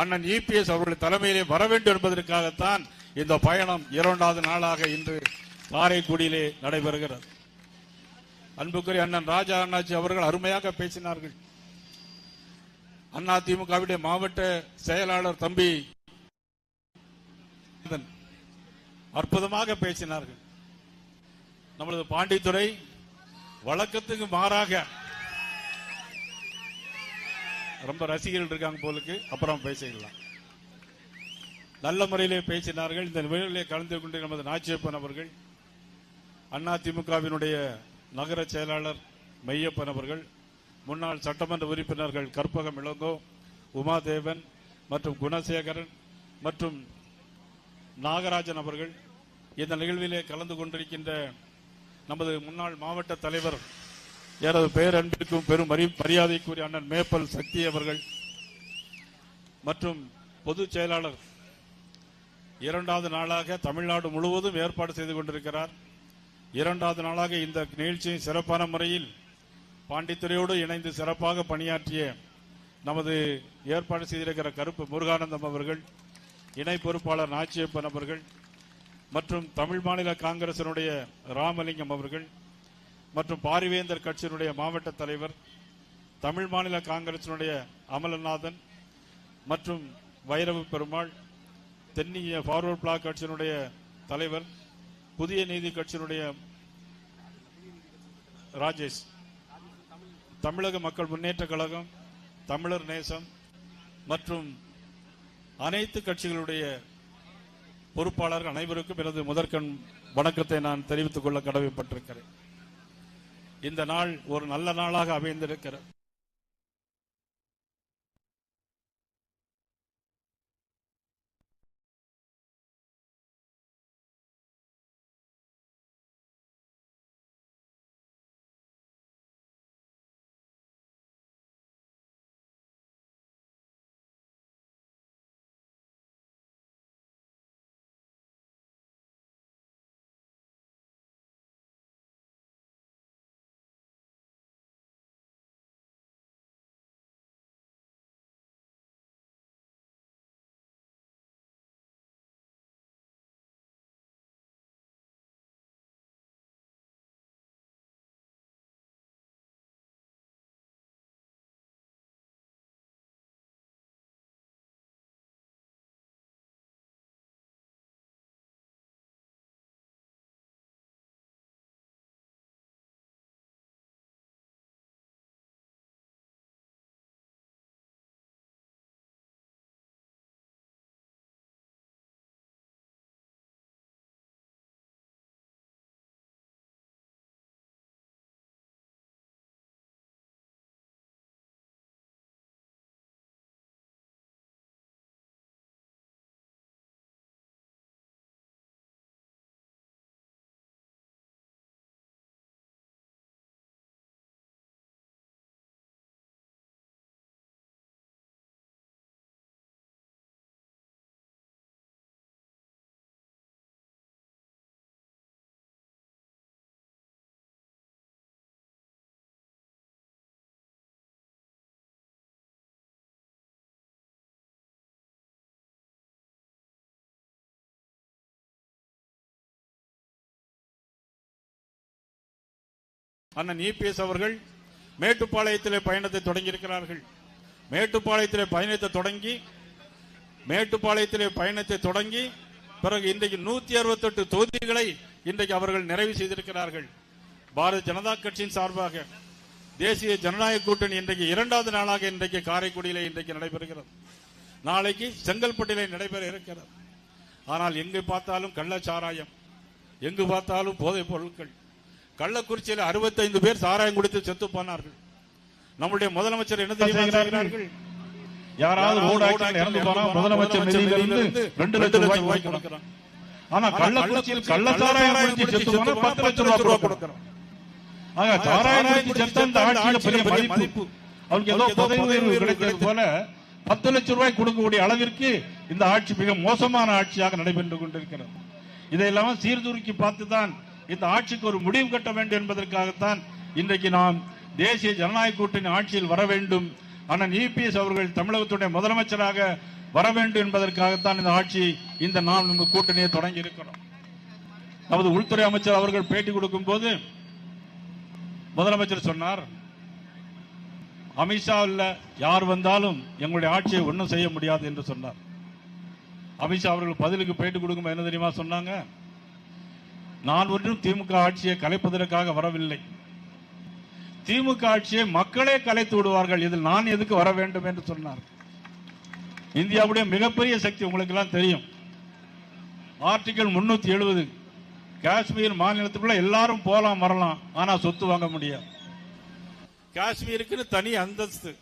அண்ணன் இபிஎஸ் அவர்கள் தலைமையிலே வர வேண்டும் என்பதற்காகத்தான் இந்த பயணம் இரண்டாவது நாளாக இன்று காரைக்குடியிலே நடைபெறுகிறது. அன்புக்குரிய அண்ணன் ராஜா அண்ணாச்சி அவர்கள் அருமையாக பேசினார்கள். அண்ணா திமுகவுடைய மாவட்ட செயலாளர் தம்பி அற்புதமாக பேசினார்கள். நமது பாண்டித்துறை வழக்கத்துக்கு மாறாக ரொம்ப ரசிகர்கள் இருக்காங்க போலுக்கு. அப்புறம் பேசிக்கலாம் நல்ல முறையிலே பேசினார்கள். இந்த நிகழ்விலே கலந்து கொண்டு நமது நாச்சியப்பன் அவர்கள் அண்ணா திமுகவினுடைய நகர செயலாளர் மையப்பன் அவர்கள் முன்னாள் சட்டமன்ற உறுப்பினர்கள் கற்பகம் இளங்கோ உமாதேவன் மற்றும் குணசேகரன் மற்றும் நாகராஜன் அவர்கள். இந்த நிகழ்விலே கலந்து கொண்டிருக்கின்ற நமது முன்னாள் மாவட்ட தலைவர் எனது பெயர் அன்பிற்கும் பெரும் மரியாதைக்குரிய அண்ணன் மேப்பல் சக்தி அவர்கள் மற்றும் பொதுச் செயலாளர். இரண்டாவது நாளாக தமிழ்நாடு முழுவதும் ஏற்பாடு செய்து கொண்டிருக்கிறார். இரண்டாவது நாளாக இந்த நிகழ்ச்சியை சிறப்பான முறையில் பாண்டித்துறையோடு இணைந்து சிறப்பாக பணியாற்றிய நமது ஏற்பாடு செய்திருக்கிற கருப்பு முருகானந்தம் அவர்கள் இணை பொறுப்பாளர் நாச்சியப்பன் அவர்கள் மற்றும் தமிழ் மாநில காங்கிரசினுடைய ராமலிங்கம் அவர்கள் மற்றும் பாரிவேந்தர் கட்சியினுடைய மாவட்ட தலைவர் தமிழ் மாநில காங்கிரசினுடைய அமலநாதன் மற்றும் வைரவு பெருமாள் தென்னிய ஃபார்வர்ட் பிளாக் கட்சியினுடைய தலைவர் புதிய நீதி கட்சியினுடைய ராஜேஷ் தமிழக மக்கள் முன்னேற்ற கழகம் தமிழர் நேசம் மற்றும் அனைத்து கட்சிகளுடைய பொறுப்பாளர்கள் அனைவருக்கும் எனது முதற்கண் வணக்கத்தை நான் தெரிவித்துக் கொள்ள கடமைப்பட்டிருக்கிறேன். இந்த நாள் ஒரு நல்ல நாளாக அமைந்திருக்கிறது. அண்ணன் இபிஎஸ் அவர்கள் மேட்டுப்பாளையத்திலே பயணத்தை தொடங்கியிருக்கிறார்கள். மேட்டுப்பாளையத்திலே பயணத்தை தொடங்கி மேட்டுப்பாளையத்திலே பயணத்தை தொடங்கி பிறகு இன்றைக்கு நூத்தி அறுபத்தெட்டு தொகுதிகளை இன்றைக்கு அவர்கள் நிறைவு செய்திருக்கிறார்கள். பாரதிய ஜனதா கட்சியின் சார்பாக தேசிய ஜனநாயக கூட்டணி இன்றைக்கு இரண்டாவது நாளாக இன்றைக்கு காரைக்குடியிலே இன்றைக்கு நடைபெறுகிறது. நாளைக்கு செங்கல்பட்டிலே நடைபெற இருக்கிறது. ஆனால் எங்கு பார்த்தாலும் கள்ளச்சாராயம் எங்கு பார்த்தாலும் போதைப் பொருட்கள் கள்ளக்குறிச்சியில் 65 பேர் சாராயம் குடித்து செத்து போனார்கள். நம்முடைய முதலமைச்சர் என்ன தெரியுமா செய்கிறார்கள்? யாராவது ரோடு ஆக்சிடென்ட் இறந்து போனா முதலமைச்சர் நிதியிலிருந்து ரெண்டு லட்சம் ரூபாய் கொடுக்கிறோம் ஆனா கள்ளக்குறிச்சியில் கள்ளச்சாராயம் குடிச்சு செத்து போனா பத்து லட்சம் ரூபாய் கொடுக்கிறோம் ஆக சாராயம் குடிச்சு செத்தா இந்த ஆட்சியில பெரிய மதிப்பு. அவருக்கு ஏதோ பதவி உயர்வு போல பத்து லட்சம் ரூபாய் கொடுக்கக்கூடிய அளவிற்கு இந்த ஆட்சி மிக மோசமான ஆட்சியாக நடைபெற்று கொண்டிருக்கிறது. இதையெல்லாம் சீர்தூக்கி பார்த்துதான் இந்த ஆட்சிக்கு ஒரு முடிவு கட்ட வேண்டும் என்பதற்காகத்தான் இன்றைக்கு நாம் தேசிய ஜனநாயக கூட்டணி ஆட்சியில் வர வேண்டும். ஆனால் இபிஎஸ் அவர்கள் தமிழகத்துடைய முதலமைச்சராக வர வேண்டும் என்பதற்காகத்தான் இந்த ஆட்சி இந்த நாம் நம்ம கூட்டணியை தொடங்கி இருக்கிறோம். நமது உள்துறை அமைச்சர் அவர்கள் பேட்டி கொடுக்கும் போது முதலமைச்சர் சொன்னார் அமித்ஷா இல்ல யார் வந்தாலும் எங்களுடைய ஆட்சியை ஒன்றும் செய்ய முடியாது என்று சொன்னார். அமித்ஷா அவர்கள் பதிலுக்கு பேட்டி கொடுக்கும்போது என்ன தெரியுமா சொன்னாங்க? நான் ஒன்றும் திமுக ஆட்சியை கலைப்பதற்காக வரவில்லை. திமுக ஆட்சியை மக்களே கலைத்து விடுவார்கள். இதில் நான் எதுக்கு வர வேண்டும் என்று சொன்னார். இந்தியாவுடைய மிகப்பெரிய சக்தி உங்களுக்கு எல்லாம் தெரியும். ஆர்டிகல் முன்னூத்தி எழுபது காஷ்மீர் மாநிலத்துக்குள்ள எல்லாரும் போலாம் வரலாம். ஆனா சொத்து வாங்க முடியாது. காஷ்மீருக்குன்னு தனி அந்தஸ்து.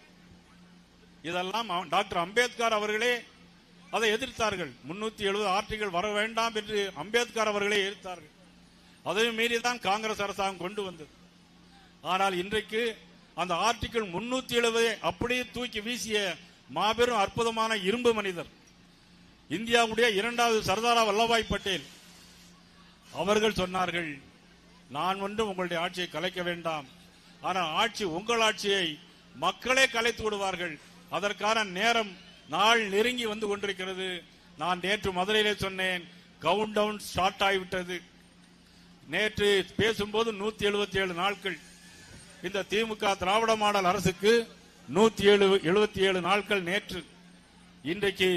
இதெல்லாம் டாக்டர் அம்பேத்கர் அவர்களே அதை எதிர்த்தார்கள். முன்னூத்தி எழுபது ஆர்டிகள் வர வேண்டாம் என்று அம்பேத்கர் அவர்களே எதிர்த்தார்கள். அதையும் மீறிதான் காங்கிரஸ் அரசாங்கம் கொண்டு வந்தது. ஆனால் இன்றைக்கு அந்த ஆர்டிகிள் முன்னூத்தி எழுபதை அப்படியே தூக்கி வீசிய மாபெரும் அற்புதமான இரும்பு மனிதர் இந்தியாவுடைய இரண்டாவது சர்தாரா வல்லபாய் பட்டேல். அவர்கள் சொன்னார்கள் நான் ஒன்றும் உங்களுடைய ஆட்சியை கலைக்க வேண்டாம். ஆனால் ஆட்சி உங்கள் ஆட்சியை மக்களே கலைத்து விடுவார்கள். அதற்கான நேரம் நாள் நெருங்கி வந்து கொண்டிருக்கிறது. நான் நேற்று மதுரையிலே சொன்னேன் கவுண்ட் டவுன் ஸ்டார்ட் ஆகிவிட்டது. நேற்று பேசும்போது நூத்தி எழுபத்தி ஏழு நாட்கள். இந்த திமுக திராவிட மாடல் அரசுக்கு நூத்தி ஏழு எழுபத்தி ஏழு நாட்கள் நேற்று. இன்றைக்கு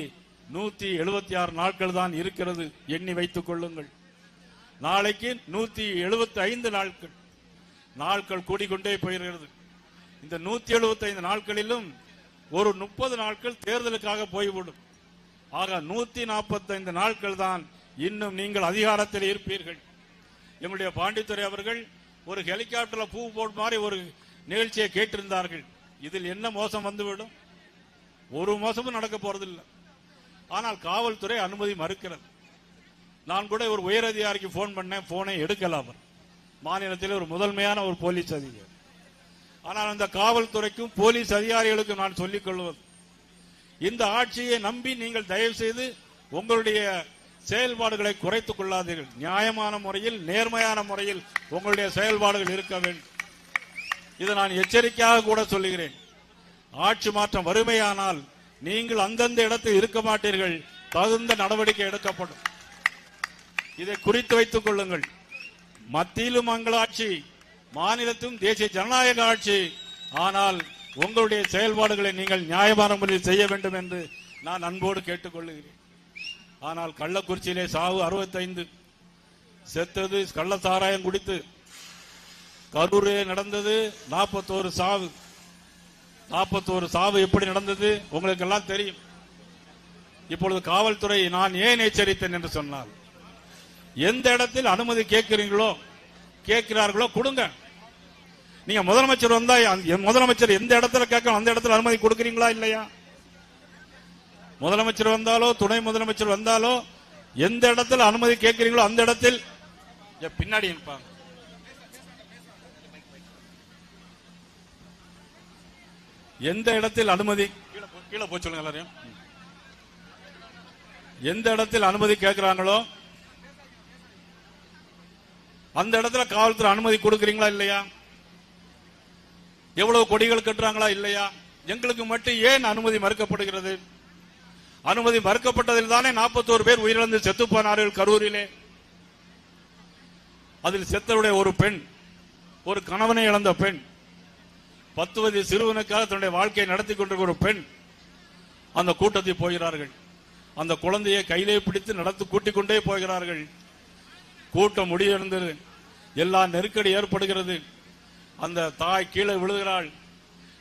நூத்தி எழுபத்தி ஆறு நாட்கள் தான் இருக்கிறது எண்ணி வைத்துக் கொள்ளுங்கள். நாளைக்கு நூத்தி எழுபத்தி ஐந்து நாட்கள். நாட்கள் கூடிக்கொண்டே போயிருக்கிறது. இந்த நூத்தி எழுபத்தி ஐந்து நாட்களிலும் ஒரு முப்பது நாட்கள் தேர்தலுக்காக போய்விடும். ஆக நூத்தி நாற்பத்தைந்து நாட்கள் தான் இன்னும் நீங்கள் அதிகாரத்தில் இருப்பீர்கள். எங்களுடைய பாண்டித்துறை அவர்கள் ஒரு ஹெலிகாப்டர்ல பூ போட்டு மாதிரி ஒரு நிகழ்ச்சியை கேட்டிருந்தார்கள். இதில் என்ன மோசம் வந்துவிடும்? ஒரு மோசமும் நடக்க போறதில்லை. ஆனால் காவல்துறை அனுமதி மறுக்கிறது. நான் கூட ஒரு உயர் அதிகாரிக்கு போன் பண்ணேன். போனை எடுக்கல அவர். மாநிலத்தில் ஒரு முதன்மையான ஒரு போலீஸ் அதிகாரி. ஆனால் அந்த காவல்துறைக்கும் போலீஸ் அதிகாரிகளுக்கும் நான் சொல்லிக் கொள்வது இந்த ஆட்சியை நம்பி நீங்கள் தயவு செய்து உங்களுடைய செயல்பாடுகளை குறைத்துக் கொள்ளாதீர்கள். நியாயமான முறையில் நேர்மையான முறையில் உங்களுடைய செயல்பாடுகள் இருக்க வேண்டும். இதை நான் எச்சரிக்கையாக கூட சொல்லுகிறேன். ஆட்சி மாற்றம் வறுமையானால் நீங்கள் அந்தந்த இடத்தில் இருக்க மாட்டீர்கள். தகுந்த நடவடிக்கை எடுக்கப்படும். இதை குறித்து வைத்துக் கொள்ளுங்கள். மத்தியிலும் மங்களாட்சி மாநிலத்திலும் தேசிய ஜனநாயக ஆட்சி. ஆனால் உங்களுடைய செயல்பாடுகளை நீங்கள் நியாயமான முறையில் செய்ய வேண்டும் என்று நான் அன்போடு கேட்டுக்கொள்ளுகிறேன் ஆனால் கள்ளக்குறிச்சியிலே சாவு அறுபத்தைந்து. செத்தது கள்ள சாராயம் குடித்து கரூரே நடந்தது நாற்பத்தோரு சாவு. நாற்பத்தோரு சாவு எப்படி நடந்தது உங்களுக்கு எல்லாம் தெரியும். இப்பொழுது காவல்துறை நான் ஏன் எச்சரித்தேன் என்று சொன்னால் எந்த இடத்தில் அனுமதி கேட்கிறீங்களோ கேட்கிறார்களோ கொடுங்க. நீங்க முதலமைச்சர் வந்தா முதலமைச்சர் எந்த இடத்துல கேட்கணும் அந்த இடத்துல அனுமதி கொடுக்குறீங்களா இல்லையா? முதலமைச்சர் வந்தாலோ துணை முதலமைச்சர் வந்தாலோ எந்த இடத்துல அனுமதி கேட்கிறீங்களோ அந்த இடத்தில் பின்னாடி இருப்பாங்க எந்த இடத்தில் அனுமதி கீழே போய் சொல்லுங்க எல்லாரையும். எந்த இடத்தில் அனுமதி கேட்கிறாங்களோ அந்த இடத்துல காவல்துறை அனுமதி கொடுக்கறீங்களா இல்லையா? எவ்வளவு கொடிகள் கட்டுறாங்களா இல்லையா? எங்களுக்கு மட்டும் ஏன் அனுமதி மறுக்கப்படுகிறது? அனுமதி மறுக்கப்பட்டதில் தானே நாற்பத்தோரு பேர் உயிரிழந்து செத்து போனார்கள் கரூரிலே. அதில் செத்தருடைய ஒரு பெண் ஒரு கணவனை இழந்த பெண் பத்து வயது சிறுவனுக்காக தன்னுடைய வாழ்க்கையை நடத்தி கொண்டிருக்கிற ஒரு பெண் அந்த கூட்டத்தில் போகிறார்கள். அந்த குழந்தையை கையிலே பிடித்து நடத்து கூட்டிக் கொண்டே போகிறார்கள். கூட்டம் முடிவடைந்தது எல்லா நெருக்கடி ஏற்படுகிறது. அந்த தாய் கீழே விழுகிறாள்.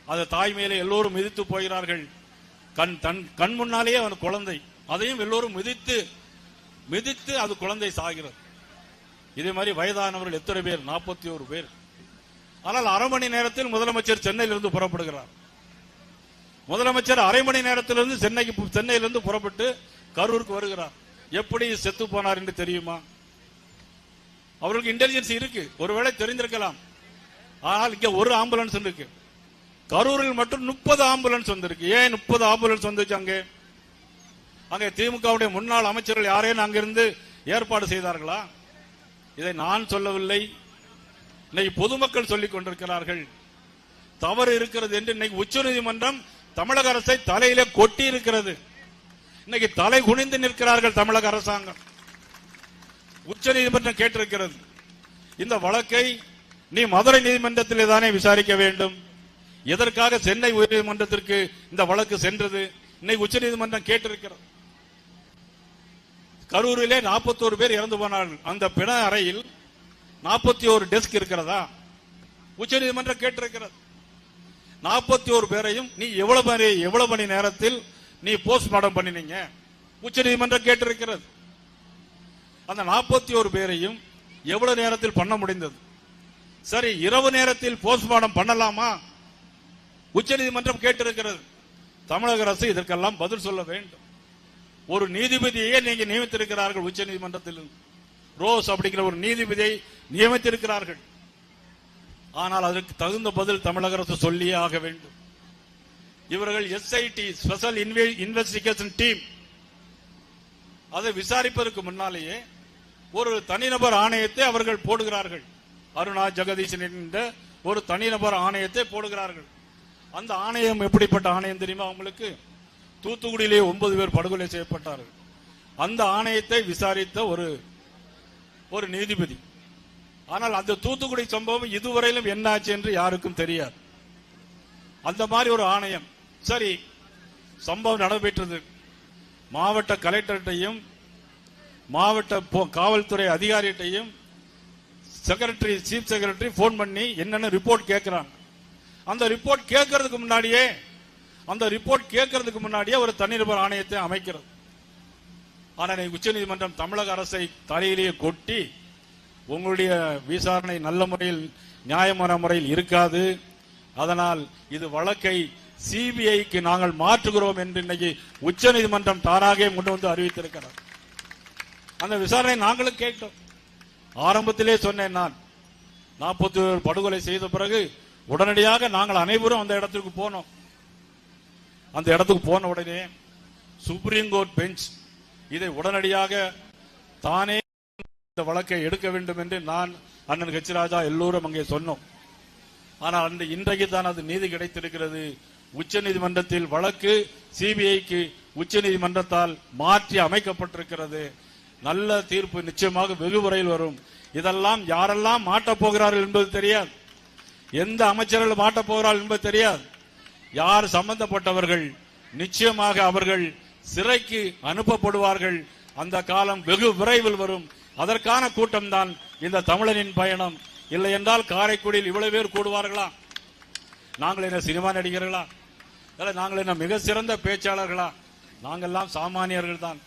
அந்த தாய் மேலே எல்லோரும் மிதித்து போகிறார்கள். கண் தன் கண் முன்னாலேயே அவன் குழந்தை. அதையும் எல்லோரும் மிதித்து மிதித்து அது குழந்தை சாகிறது. இதே மாதிரி வயதானவர்கள் எத்தனை பேர்? நாற்பத்தி ஒரு பேர். ஆனால் அரை மணி நேரத்தில் முதலமைச்சர் சென்னையிலிருந்து புறப்படுகிறார். முதலமைச்சர் அரை மணி நேரத்திலிருந்து சென்னைக்கு சென்னையிலிருந்து புறப்பட்டு கரூருக்கு வருகிறார். எப்படி செத்து போனார் என்று தெரியுமா? அவருக்கு இன்டெலிஜென்ஸ் இருக்கு. ஒருவேளை தெரிந்திருக்கலாம். ஆனால் இங்க ஒரு ஆம்புலன்ஸ் இருக்கு. கரூரில் மட்டும் முப்பது ஆம்புலன்ஸ் வந்திருக்கு. ஏன் முப்பது ஆம்புலன்ஸ் வந்துச்சு அங்கே? அங்கே திமுகவுடைய முன்னாள் அமைச்சர்கள் யாரேனும் அங்கிருந்து ஏற்பாடு செய்தார்களா? இதை நான் சொல்லவில்லை. இன்னைக்கு பொதுமக்கள் சொல்லிக் கொண்டிருக்கிறார்கள். தவறு இருக்கிறது என்று இன்னைக்கு உச்சநீதிமன்றம் தமிழக அரசை தலையிலே கொட்டி இருக்கிறது இன்னைக்கு தலை குனிந்து நிற்கிறார்கள் தமிழக அரசாங்கம். உச்ச நீதிமன்றம் கேட்டிருக்கிறது. இந்த வழக்கை நீ மதுரை நீதிமன்றத்திலே தானே விசாரிக்க வேண்டும். எதற்காக சென்னை உயர்நீதிமன்றத்திற்கு இந்த வழக்கு சென்றது? இன்னைக்கு உச்ச நீதிமன்றம் கேட்டிருக்கிறது. கரூரிலே 41 பேர் இறந்து போனார்கள். அந்த பிண அறையில் 41 டெஸ்க் இருக்கிறதா? உச்ச நீதிமன்றம் கேட்டிருக்கிறது. 41 பேரையும் நீ எவ்வளவு மணி எவ்வளவு மணி நேரத்தில் நீ போஸ்ட்மார்டம் பண்ணினீங்க? உச்ச நீதிமன்றம் கேட்டிருக்கிறது. அந்த 41 பேரையும் எவ்வளவு நேரத்தில் பண்ண முடிந்தது? சரி இரவு நேரத்தில் போஸ்ட்மார்டம் பண்ணலாமா? உச்சநீதிமன்றம் கேட்டிருக்கிறது. தமிழக அரசு இதற்கெல்லாம் பதில் சொல்ல வேண்டும். ஒரு நீதிபதியே நீங்க நியமித்திருக்கிறார்கள் உச்சநீதிமன்றத்தில். ரோஸ் அப்படிங்கிற ஒரு நீதிபதியை நியமித்திருக்கிறார்கள். ஆனால் அதற்கு தகுந்த பதில் தமிழக அரசு சொல்லியே ஆக வேண்டும். இவர்கள் எஸ்ஐடி ஸ்பெஷல் இன்வெஸ்டிகேஷன் டீம் அதை விசாரிப்பதற்கு முன்னாலேயே ஒரு தனிநபர் ஆணையத்தை அவர்கள் போடுகிறார்கள். அருணா ஜெகதீசன் என்ற ஒரு தனிநபர் ஆணையத்தை போடுகிறார்கள். அந்த ஆணையம் எப்படிப்பட்ட ஆணையம் தெரியுமா உங்களுக்கு? தூத்துக்குடியிலே ஒன்பது பேர் படுகொலை செய்யப்பட்டார்கள். அந்த ஆணையத்தை விசாரித்த ஒரு ஒரு நீதிபதி. ஆனால் அந்த தூத்துக்குடி சம்பவம் இதுவரையிலும் என்னாச்சு என்று யாருக்கும் தெரியாது. அந்த மாதிரி ஒரு ஆணையம். சரி சம்பவம் நடைபெற்றது. மாவட்ட கலெக்டர்கிட்டையும் மாவட்ட காவல்துறை அதிகாரிகிட்டையும் செக்ரட்டரி சீஃப் செக்ரட்டரி ஃபோன் பண்ணி என்னென்ன ரிப்போர்ட் கேட்கிறாங்க. அந்த ரிப்போர்ட் கேட்கறதுக்கு முன்னாடியே அந்த ரிப்போர்ட் கேட்கறதுக்கு முன்னாடியே ஒரு தனிநபர் ஆணையத்தை அமைக்கிறது. ஆனால் உச்சநீதிமன்றம் தமிழக அரசை தலையிலேயே கொட்டி உங்களுடைய விசாரணை நல்ல முறையில் நியாயமான முறையில் இருக்காது. அதனால் இது வழக்கை சிபிஐக்கு நாங்கள் மாற்றுகிறோம் என்று இன்னைக்கு உச்சநீதிமன்றம் தானாகவே கொண்டு வந்து அறிவித்திருக்கிறார் அந்த விசாரணை நாங்களும் கேட்டோம். ஆரம்பத்திலே சொன்னேன் நான். நாற்பத்தி படுகொலை செய்த பிறகு உடனடியாக நாங்கள் அனைவரும் அந்த இடத்துக்கு போனோம். அந்த இடத்துக்கு போன உடனே சுப்ரீம் கோர்ட் பெஞ்ச் இதை உடனடியாக தானே இந்த வழக்கை எடுக்க வேண்டும் என்று நான் அண்ணன் கச்சிராஜா எல்லோரும் அங்கே சொன்னோம். ஆனால் அந்த இன்றைக்கு தான் அது நீதி கிடைத்திருக்கிறது. உச்ச நீதிமன்றத்தில் வழக்கு சிபிஐக்கு உச்ச நீதிமன்றத்தால் மாற்றி அமைக்கப்பட்டிருக்கிறது. நல்ல தீர்ப்பு நிச்சயமாக வெகு வரும். இதெல்லாம் யாரெல்லாம் மாட்டப் போகிறார்கள் என்பது தெரியாது. எந்த அமைச்சர்கள் மாட்டப் போகிறாள் என்பது தெரியாது. யார் சம்பந்தப்பட்டவர்கள் நிச்சயமாக அவர்கள் சிறைக்கு அனுப்பப்படுவார்கள். அந்த காலம் வெகு விரைவில் வரும். அதற்கான கூட்டம்தான் இந்த தமிழனின் பயணம். இல்லை என்றால் காரைக்குடியில் இவ்வளவு பேர் கூடுவார்களா? நாங்கள் என்ன சினிமா நடிகர்களா? இல்ல நாங்கள் என்ன மிக சிறந்த பேச்சாளர்களா? நாங்கள்லாம் சாமானியர்கள் தான்.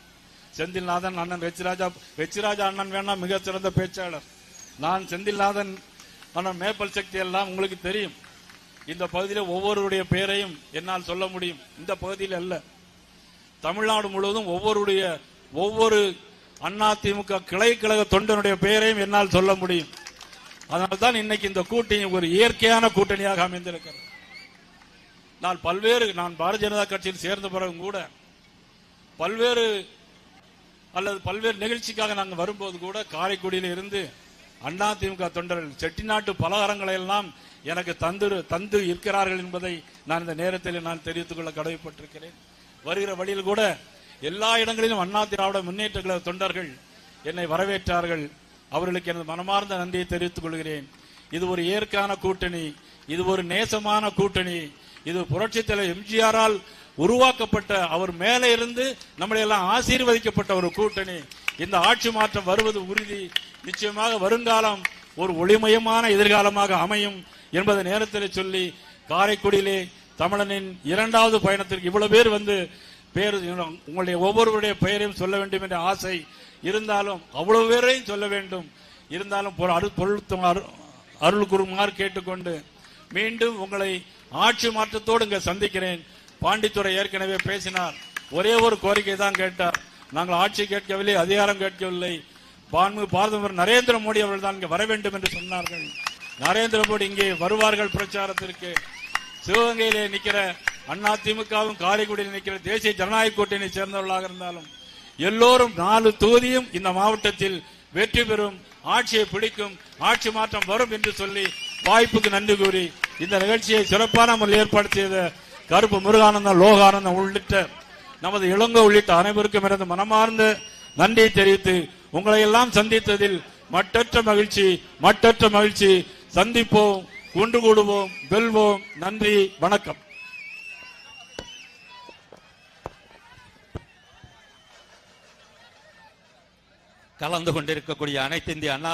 செந்தில்நாதன் அண்ணன் வெச்சிராஜா வெச்சிராஜா அண்ணன் வேணா மிக சிறந்த பேச்சாளர். நான் செந்தில்நாதன் ஆனால் மேப்பல் சக்தி எல்லாம் உங்களுக்கு தெரியும். இந்த பகுதியில் ஒவ்வொருடைய பெயரையும் என்னால் சொல்ல முடியும். இந்த பகுதியில் அல்ல. தமிழ்நாடு முழுவதும் ஒவ்வொருடைய ஒவ்வொரு அண்ணா திமுக கிளை கழக தொண்டனுடைய பெயரையும் என்னால் சொல்ல முடியும். அதனால்தான் இன்னைக்கு இந்த கூட்டணி ஒரு இயற்கையான கூட்டணியாக அமைந்திருக்கிறது. நான் பல்வேறு நான் பாரதிய ஜனதா கட்சியில் சேர்ந்த பிறகும் கூட பல்வேறு அல்லது பல்வேறு நிகழ்ச்சிக்காக நாங்கள் வரும்போது கூட காரைக்குடியில் இருந்து அண்ணா திமுக தொண்டர்கள் செட்டிநாட்டு பலகாரங்களை எல்லாம் எனக்கு தந்து தந்து இருக்கிறார்கள் என்பதை நான் இந்த நேரத்தில் நான் தெரிவித்துக் கொள்ள கடமைப்பட்டிருக்கிறேன். வருகிற வழியில் கூட எல்லா இடங்களிலும் அண்ணா திராவிட முன்னேற்ற கழக தொண்டர்கள் என்னை வரவேற்றார்கள். அவர்களுக்கு எனது மனமார்ந்த நன்றியை தெரிவித்துக் கொள்கிறேன். இது ஒரு இயற்கையான கூட்டணி இது ஒரு நேசமான கூட்டணி இது புரட்சித் தலைவர் எம்ஜிஆரால் உருவாக்கப்பட்ட அவர் மேலே இருந்து நம்மளை எல்லாம் ஆசீர்வதிக்கப்பட்ட ஒரு கூட்டணி. இந்த ஆட்சி மாற்றம் வருவது உறுதி. நிச்சயமாக வருங்காலம் ஒரு ஒளிமயமான எதிர்காலமாக அமையும் என்பதை நேரத்தில் சொல்லி காரைக்குடியிலே தமிழனின் இரண்டாவது பயணத்திற்கு இவ்வளவு பேர் வந்து பேர் உங்களுடைய ஒவ்வொருவருடைய பெயரையும் சொல்ல வேண்டும் என்ற ஆசை இருந்தாலும் அவ்வளவு பேரையும் சொல்ல வேண்டும். இருந்தாலும் பொரு- அருள் பொருள் அருள் குருமாறு கேட்டுக்கொண்டு மீண்டும் உங்களை ஆட்சி மாற்றத்தோடு இங்கே சந்திக்கிறேன். பாண்டித்துறை ஏற்கனவே பேசினார். ஒரே ஒரு கோரிக்கை தான் கேட்டார். நாங்கள் ஆட்சி கேட்கவில்லை அதிகாரம் கேட்கவில்லை. பான்மு பாரதமர் நரேந்திர மோடி அவர்கள் தான் இங்கே வர வேண்டும் என்று சொன்னார்கள். நரேந்திர மோடி இங்கே வருவார்கள் பிரச்சாரத்திற்கு. சிவகங்கையிலே நிற்கிற அண்ணா திமுகவும் காரைக்குடியில் நிற்கிற தேசிய ஜனநாயக கூட்டணியை சேர்ந்தவர்களாக இருந்தாலும் எல்லோரும் நாலு தொகுதியும் இந்த மாவட்டத்தில் வெற்றி பெறும் ஆட்சியை பிடிக்கும் ஆட்சி மாற்றம் வரும் என்று சொல்லி வாய்ப்புக்கு நன்றி கூறி இந்த நிகழ்ச்சியை சிறப்பான முறையில் ஏற்பாடு செய்த கருப்பு முருகானந்தம் லோகானந்தம் உள்ளிட்ட நமது இளங்கோ உள்ளிட்ட அனைவருக்கும் எனது மனமார்ந்த நன்றியை தெரிவித்து உங்களை எல்லாம் சந்தித்ததில் மட்டற்ற மகிழ்ச்சி மட்டற்ற மகிழ்ச்சி. சந்திப்போம் ஒன்று கூடுவோம் வெல்வோம். நன்றி வணக்கம். கலந்து கொண்டிருக்கக்கூடிய அனைத்து இந்திய அண்ணா